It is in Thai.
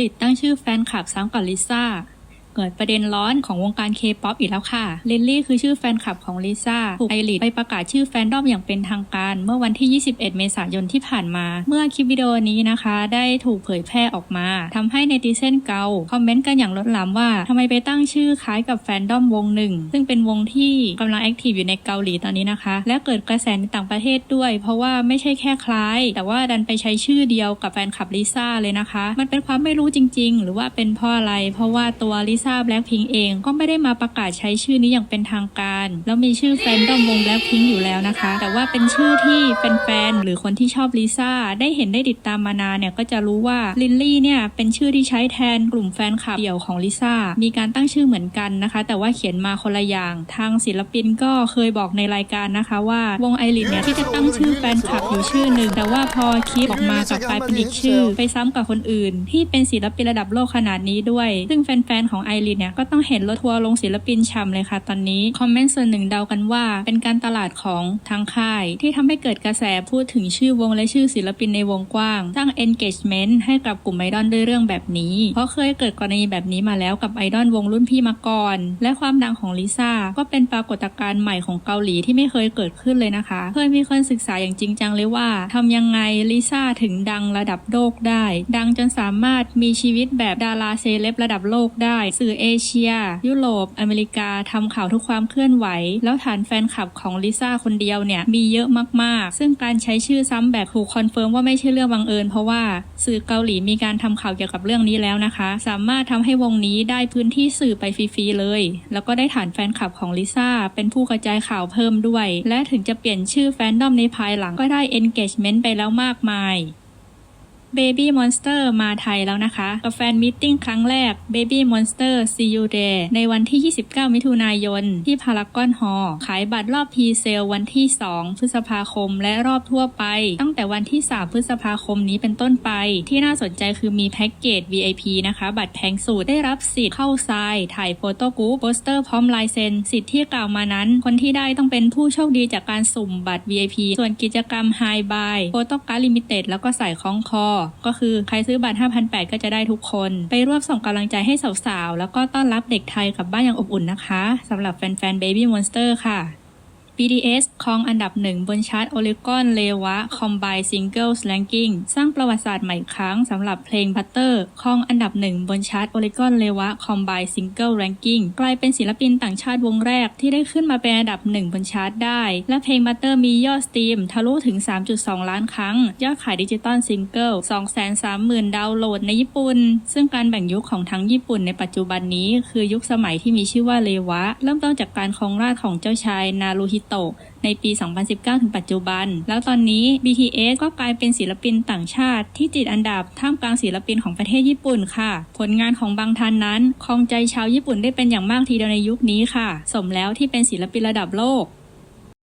ริสตั้งชื่อแฟนคลับซ้ำกับลิซ่า เกิดประเด็นร้อนของวงการเคป๊อปอีกแล้วค่ะลิลลี่คือชื่อแฟนคลับของลิซ่าถูกไอริดไปประกาศชื่อแฟนดอมอย่างเป็นทางการ เมื่อวันที่ 21 เมษายนที่ผ่านมา เมื่อคลิปวิดีโอนี้นะคะ ได้ถูกเผยแพร่ออกมาทำให้เนติเซนเกาคอมเมนต์กันอย่างล้นหลามว่าทำไมไปตั้งชื่อคล้ายกับแฟนดอมวงหนึ่ง ซึ่งเป็นวงที่กำลังแอคทีฟอยู่ในเกาหลีตอนนี้นะคะ และเกิดกระแสในต่างประเทศด้วย เพราะว่าไม่ใช่แค่คล้าย แต่ว่าดันไปใช้ชื่อเดียวกับแฟนคลับลิซ่าเลยนะคะ มันเป็นความไม่รู้จริง ๆ หรือว่าเป็นเพราะอะไร เพราะว่าตัวลิซ่าแบล็คพิงเองก็ไม่ได้มาประกาศใช้ชื่อนี้อย่างเป็นทางการ แล้วมีชื่อแฟนดอมวงแบล็คพิงอยู่แล้วนะคะ แต่ว่าเป็นชื่อที่แฟนๆหรือคนที่ชอบลิซ่าได้เห็นได้ติดตามมานานเนี่ยก็จะรู้ว่าลินลี่เนี่ยเป็นชื่อที่ใช้แทนกลุ่มแฟนคลับเดี่ยวของลิซ่ามีการตั้งชื่อเหมือนกันนะคะ แต่ว่าเขียนมาคนละอย่าง ทางศิลปินก็เคยบอกในรายการนะคะ ว่าวงไอริสเนี่ยที่จะตั้งชื่อแฟนคลับอยู่ชื่อหนึ่งแต่ว่าพอคลิปออกมากลับกลายเป็นอีกชื่อ ไปซ้ำกับคนอื่น ที่เป็นศิลปินระดับโลกขนาดนี้ด้วย ซึ่งแฟนๆของไอริสเนี่ยก็ต้องเห็นรถทัวร์ลงศิลปินช่ำเลยค่ะ ตอนนี้คอมเมนต์ส่วนหนึ่งเดากันว่า เป็นการตลาดของทางค่าย ที่ทำให้เกิดกระแสพูดถึงชื่อวงและชื่อศิลปินในวงกว้างสร้าง engagement ให้กับกลุ่มไอดอลด้วยเรื่องแบบนี้ เพราะเคยเกิดกรณีแบบนี้มาแล้วกับไอดอลวงรุ่นพี่มาก่อน และความดังของลิซ่าก็เป็นปรากฏการณ์ใหม่ของเกาหลีที่ไม่เคยเกิดขึ้นเลยนะคะ เคยมีคนศึกษาอย่างจริงจังเลยว่าทำยังไงลิซ่าถึงดังระดับโลกได้ ดังจนสามารถมีชีวิตแบบดาราเซเลบระดับโลกได้สื่อเอเชีย ยุโรป อเมริกาทำข่าวทุกความเคลื่อนไหว แล้วฐานแฟนคลับของลิซ่าคนเดียวเนี่ยมีเยอะมากๆ ซึ่งการใช้ชื่อซ้ำแบบถูกคอนเฟิร์มว่าไม่ใช่เรื่องบังเอิญ เพราะว่าสื่อเกาหลีมีการทำข่าวเกี่ยวกับเรื่องนี้แล้วนะคะ สามารถทำให้วงนี้ได้พื้นที่สื่อไปฟรีๆเลย แล้วก็ได้ฐานแฟนคลับของลิซ่าเป็นผู้กระจายข่าวเพิ่มด้วย และถึงจะเปลี่ยนชื่อแฟนดอมในภายหลังก็ได้ engagement ไปแล้วมากมาย Baby Monster มาไทยแล้วนะคะ กับแฟนมิทติ้งครั้งแรก Baby Monster See You There ในวันที่ 29 มิถุนายน ที่พารากอนฮอลขายบัตรรอบพีเซลวันที่ 2 พฤษภาคม และรอบทั่วไป ตั้งแต่วันที่ 3 พฤษภาคมนี้เป็นต้นไป ที่น่าสนใจคือมีแพ็กเกจ VIP นะคะ บัตรแพงสุดได้รับสิทธิ์เข้าทราย ถ่ายโฟโต้กรุ๊ปโปสเตอร์พร้อมลายเซ็น สิทธิ์ที่กล่าวมานั้น คนที่ได้ต้องเป็นผู้โชคดีจากการสุ่มบัตร VIP ส่วนกิจกรรม High Buy โฟโต้การ์ดลิมิเต็ดแล้วก็ใส่คล้องคอก็คือใครซื้อบัตร 5,800 ก็จะได้ทุกคน ไปร่วมส่งกำลังใจให้สาวๆ แล้วก็ต้อนรับเด็กไทยกลับบ้านอย่างอบอุ่นนะคะสำหรับแฟนๆ Baby Monster ค่ะ BTS ครองอันดับหนึ่งบนชาร์ตโอลิกอนเลวะ Combine Singles Ranking สร้างประวัติศาสตร์ใหม่ครั้งสำหรับเพลง Butter ครองอันดับหนึ่งบนชาร์ตโอลิกอนเลวะ Combine Single Ranking กลายเป็นศิลปินต่างชาติวงแรกที่ได้ขึ้นมาเป็นอันดับหนึ่งบนชาร์ตได้ และเพลง Butter มียอดสตรีมทะลุถึง 3.2 ล้านครั้ง ยอดขายดิจิตอลซิงเกิล230,000 ดาวน์โหลดในญี่ปุ่น ซึ่งการแบ่งยุคของทั้งญี่ปุ่นในปัจจุบันนี้คือยุคสมัยที่มีชื่อว่าเลวะ เริ่มต้นจากการครองราชของเจ้าชายนารูฮิโตะในปี 2019 ถึงปัจจุบัน แล้วตอนนี้ BTS ก็กลายเป็นศิลปินต่างชาติ ที่ติดอันดับท่ามกลางศิลปินของประเทศญี่ปุ่นค่ะ ผลงานของบางทันนั้นครองใจชาวญี่ปุ่นได้เป็นอย่างมากทีเดียวในยุคนี้ค่ะ สมแล้วที่เป็นศิลปินระดับโลก